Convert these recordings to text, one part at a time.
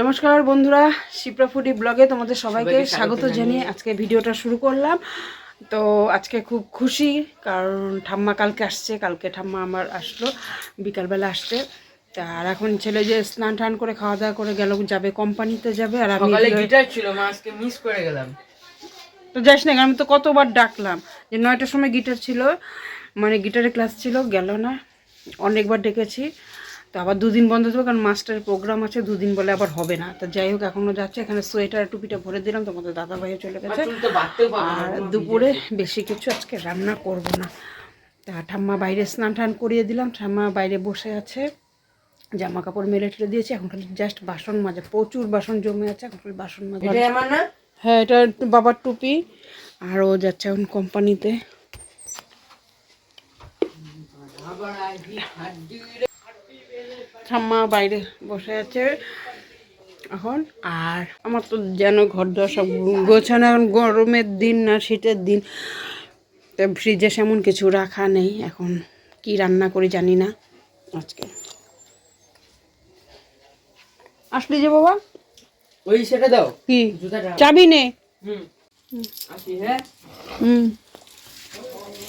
নমস্কার বন্ধুরা শিপ্রা ফুডি ব্লগে তোমাদের সবাইকে স্বাগত জানিয়ে আজকে ভিডিওটা শুরু করলাম। তো আজকে খুব খুশি কারণ ঠাম্মা কালকে আসছে কালকে ঠাম্মা আমার আসলো বিকালবেলা আসছে আর এখন ছেলে যে স্নান টান করে খাওয়া দাওয়া করে গেল যাবে কোম্পানিতে যাবে আর আমি গিটার ছিল মা আজকে মিস করে গেলাম। তো যাস না আমি তো কতবার ডাকলাম যে নয়টার সময় গিটার ছিল মানে গিটারের ক্লাস ছিল গেল না। অনেকবার ডেকেছি। তো আবার দুদিন বন্ধ দেবো কারণ মাস্টারের প্রোগ্রাম আছে দুদিন বলে আবার হবে না। তো যাই হোক এখনও যাচ্ছে। এখানে সোয়েটার টুপিটা ভরে দিলাম তোমাদের দাদা ভাইও চলে গেছে। আর দুপুরে বেশি কিছু আজকে রান্না করব না। তা ঠাম্মা বাইরে স্নান টান করিয়ে দিলাম। ঠাম্মা বাইরে বসে আছে জামা কাপড় মেলে ঠেলে দিয়েছি। এখন খালি জাস্ট বাসন মাজা প্রচুর বাসন জমে আছে। এখন খালি বাসন মাজা। হ্যাঁ এটা বাবার টুপি। আর ও যাচ্ছে এখন কোম্পানিতে ঠাম্মা বাইরে বসে আছে এখন। আর আমার তো যেন ঘর দর সব গোছানো এখন গরমের দিন না শীতের দিন। তো ফ্রিজে সেমন কিছু রাখা নেই। এখন কি রান্না করি জানি না আজকে। আসলি যে বাবা? ওই সেটা দাও। কি? চাবি নে। হ্যাঁ?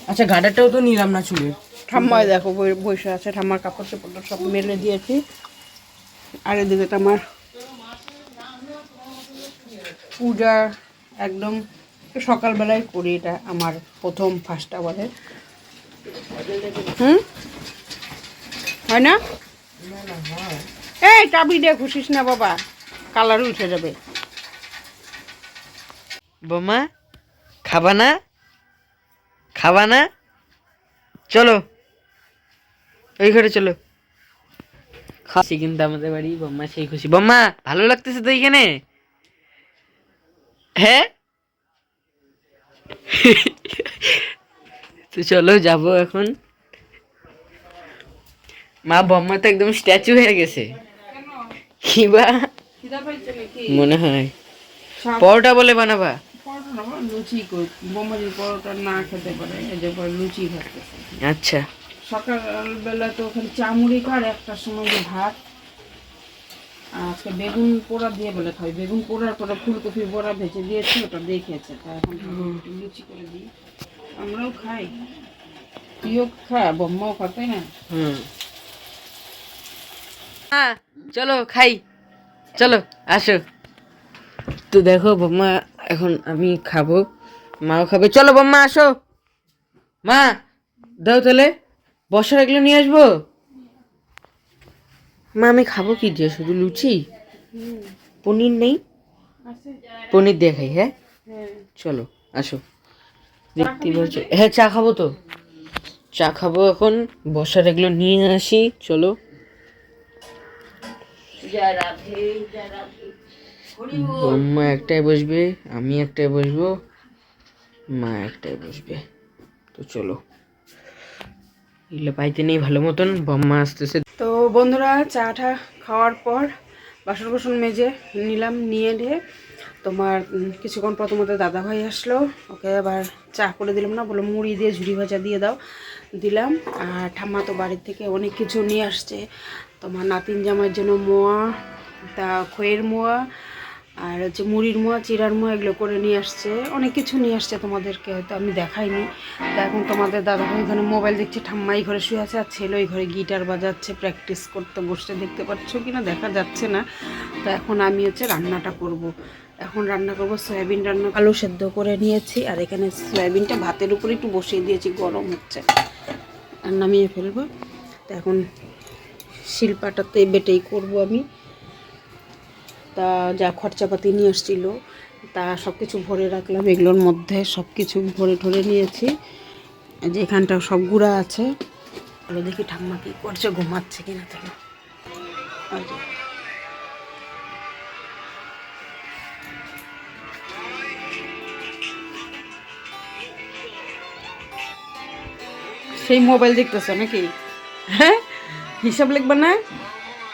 আচ্ছা গাডারটাও তো নিলাম না চুলের। ঠাম্মায় দেখো বসে আছে, ঠাম্মার কাপড় চোপড় সব মেলে দিয়েছি। আর এদিকে তো আমার পূজা একদম সকালবেলায় করি, এটা আমার প্রথম ফার্স্ট আওয়ারে হুম? হয় না? এই চাবি দিয়ে খুশিস না বাবা, কালার উঠে যাবে। বোমা, খাবা না? খাবা না? চলো। ওই ঘরে চলো। খাসি কিন্তু আমাদের বাড়ি বোম্মা সেই খুশি। বোম্মা ভালো লাগতেছে তো এইখানে হ্যাঁ? তো চলো যাব এখন। মা বম্মা তো একদম স্ট্যাচু হয়ে গেছে। কিবা মনে হয়। পরোটা বলে বানাবা। পরোটা না, লুচি পরোটা না খেতে পারে এই যে পরে লুচি খাচ্ছে আচ্ছা। সকালবেলা তো ওখানে চা মুড়ি খার একটার সময় যে ভাত। আর আজকে বেগুন পোড়া দিয়ে বলে খাই বেগুন পোড়ার পরে ফুলকপি বড়া ভেজে দিয়েছি ওটা দিয়ে খেয়েছে তা এখন একটু লুচি করে দিই। আমরাও খাই। তুইও খা বম্মাও খা তাই না? হুম। হ্যাঁ চলো খাই। চলো আসো। তো দেখো বম্মা এখন আমি খাব। মাও খাবে। চলো বম্মা আসো। মা দাও তাহলে। বসার এগুলো নিয়ে আসব? মা আমি খাব কি দিয়ে? শুধু লুচি? পনির নেই? পনির দিয়ে খাই হ্যাঁ? চলো আসো। দেখতে পাচ্ছ হ্যাঁ চা খাব তো। চা খাব এখন বসার এগুলো নিয়ে আসি চলো। মা একটাই বসবে আমি একটাই বসবো মা একটাই বসবে। তো চলো। এগুলো পাইতে নেই ভালো মতন বম্মা আসতেছে। তো বন্ধুরা, চাটা খাওয়ার পর বাসন বাসন মেজে নিলাম, নিয়ে নিয়ে তোমার কিছুক্ষণ প্রথমত তোমাদের দাদাভাই আসলো। ওকে আবার চা করে দিলাম না বলো মুড়ি দিয়ে ঝুড়ি ভাজা দিয়ে দাও। দিলাম, আর ঠাম্মা তো বাড়ির থেকে অনেক কিছু নিয়ে আসছে। তোমার নাতিন জামার জন্য মোয়া, তা খয়ের মোয়া আর হচ্ছে মুড়ির মোয়া, চিরার মোয়া এগুলো করে নিয়ে আসছে। অনেক কিছু নিয়ে আসছে তোমাদেরকে, হয়তো আমি দেখাইনি। তা এখন তোমাদের দাদাভাই ওখানে মোবাইল দেখছে, ঠাম্মাই ঘরে শুয়ে আছে আর ছেলে ওই ঘরে গিটার বাজাচ্ছে, প্র্যাকটিস করতে বসতে দেখতে পাচ্ছ কি না দেখা যাচ্ছে না। তো এখন আমি হচ্ছে রান্নাটা করব। এখন রান্না করব সয়াবিন রান্না। আলু সেদ্ধ করে নিয়েছি আর এখানে সয়াবিনটা ভাতের উপরে একটু বসিয়ে দিয়েছি, গরম হচ্ছে। আর নামিয়ে ফেলব। তো এখন শিল্পাটাতে বেটেই করব আমি। তা যা খরচাপাতি নিয়ে আসছিল, তা সব কিছু ভরে রাখলাম। এগুলোর মধ্যে সব কিছু ভরে ঠরে নিয়েছি। যে এখানটা সব গুঁড়া আছে। তাহলে দেখি ঠাম্মা কি করছে, ঘুমাচ্ছে কিনা তাহলে সেই মোবাইল দেখতেছে নাকি? হ্যাঁ? হিসাব লিখবে না?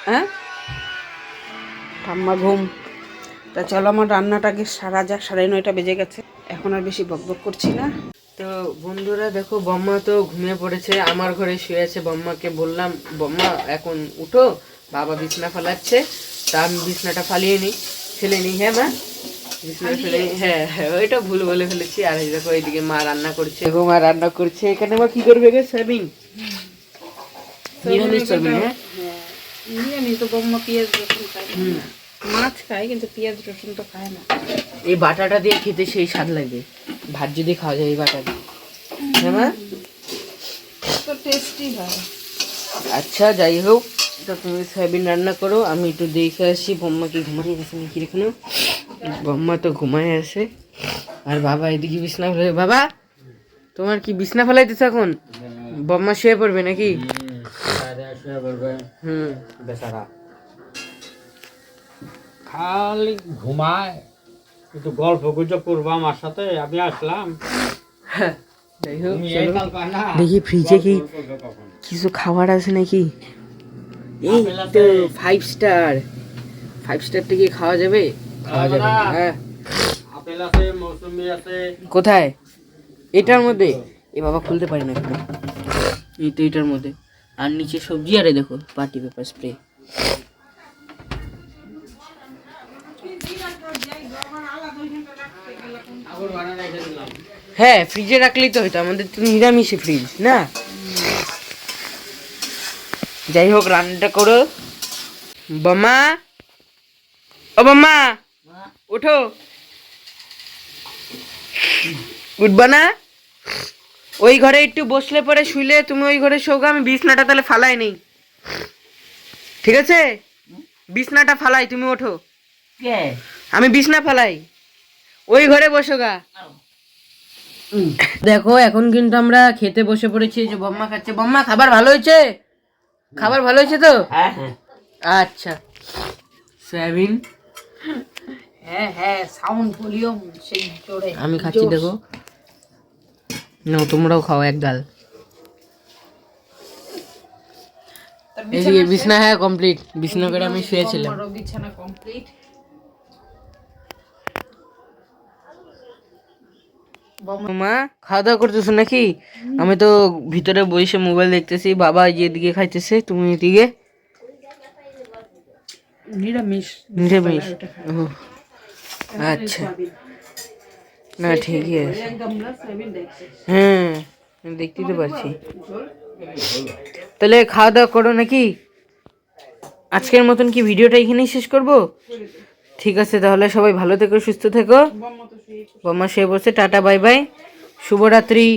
হ্যাঁ? ঠাম্মা ঘুম। তা চলো আমার রান্নাটাকে সারা যাক সাড়ে নয়টা বেজে গেছে। এখন আর বেশি বকবক করছি না। তো বন্ধুরা দেখো বম্মা তো ঘুমিয়ে পড়েছে আমার ঘরে শুয়ে আছে। বম্মাকে বললাম বম্মা এখন উঠো বাবা বিছনা ফেলাচ্ছে তা আমি বিছনাটা ফালিয়ে নিই। ফেলে নিই হ্যাঁ মা? বিছনাটা ফেলে নিই। হ্যাঁ হ্যাঁ ওইটা ভুল বলে ফেলেছি। আর এই দেখো এইদিকে মা রান্না করছে। দেখো মা রান্না করছে। এখানে মা কি করবে গো? সয়াবিন নিরামিষ সয়াবিন হ্যাঁ। নিরামিষ তো বম্মা পেঁয়াজ রসুন খায় মাছ খায় কিন্তু পেঁয়াজ রসুন তো খায় না। এই বাটাটা দিয়ে খেতে সেই স্বাদ লাগে। ভাত যদি খাওয়া যায় এই বাটা দিয়ে। হ্যাঁ তো টেস্টি হয়। আচ্ছা যাই হোক তো তুমি সয়াবিন রান্না করো আমি একটু দেখে আসি বম্মা কি ঘুমাই আছে নাকি এখানে। বম্মা তো ঘুমায় আছে। আর বাবা এদিকে বিছনা ফেলে বাবা তোমার কি বিছনা ফেলাইতেছে এখন? বম্মা শুয়ে পড়বে নাকি? হুম। বেচারা। খালি ঘুমায়। কিন্তু গল্প গুজব করব আমার সাথে আমি আসলাম। দেখি ফ্রিজে কি? কিছু খাবার আছে নাকি? এই তো ফাইভ স্টার ফাইভ স্টারটা কি খাওয়া যাবে? খাওয়া যাবে হ্যাঁ। আপেল আছে মৌসুমি আছে। কোথায়? এটার মধ্যে। এ বাবা খুলতে পারি না এই তো এটার মধ্যে। আর নিচে সবজি, আরে দেখো পার্টি পেপার স্প্রে হ্যাঁ ফ্রিজে রাখলেই তো হইতো, আমাদের তো নিরামিষে ফ্রিজ না? যাই হোক, রান্নাটা করো। বামা ও বামা ওঠো উঠবা না? ওই ঘরে একটু বসলে পরে শুইলে তুমি ওই ঘরে শোগো আমি বিছনাটা তাহলে ফালাই নেই। ঠিক আছে? বিছনাটা ফালাই তুমি ওঠো। আমি বিছনা ফালাই। ওই ঘরে বসো গা। দেখো এখন কিন্তু আমরা খেতে বসে পড়েছি যে বম্মা খাচ্ছে। বম্মা খাবার ভালো হয়েছে? খাবার ভালো হয়েছে তো? আচ্ছা। সয়াবিন? হ্যাঁ হ্যাঁ সাউন্ড ভলিউম সেই জোরে। আমি খাচ্ছি দেখো। না তোমরাও খাও এক গাল এদিকে বিছনা হ্যাঁ কমপ্লিট বিছনা করে আমি শুয়েছিলাম। বিছানা কমপ্লিট মা খাওয়া দাওয়া করতেছো নাকি? আমি তো ভিতরে বসে মোবাইল দেখতেছি বাবা এই যে এদিকে খাইতেছে তুমি এদিকে? নিরামিষ। নিরামিষ। আচ্ছা। না ঠিকই আছে। হ্যাঁ দেখতেই তো পারছি তাহলে খাওয়া দাওয়া করো নাকি? আজকের মতন কি ভিডিওটা এখানেই শেষ করব? ঠিক আছে তাহলে সবাই ভালো থেকো সুস্থ থেকো। বম্মা শুয়ে বসে টাটা বাই বাই। শুভরাত্রি।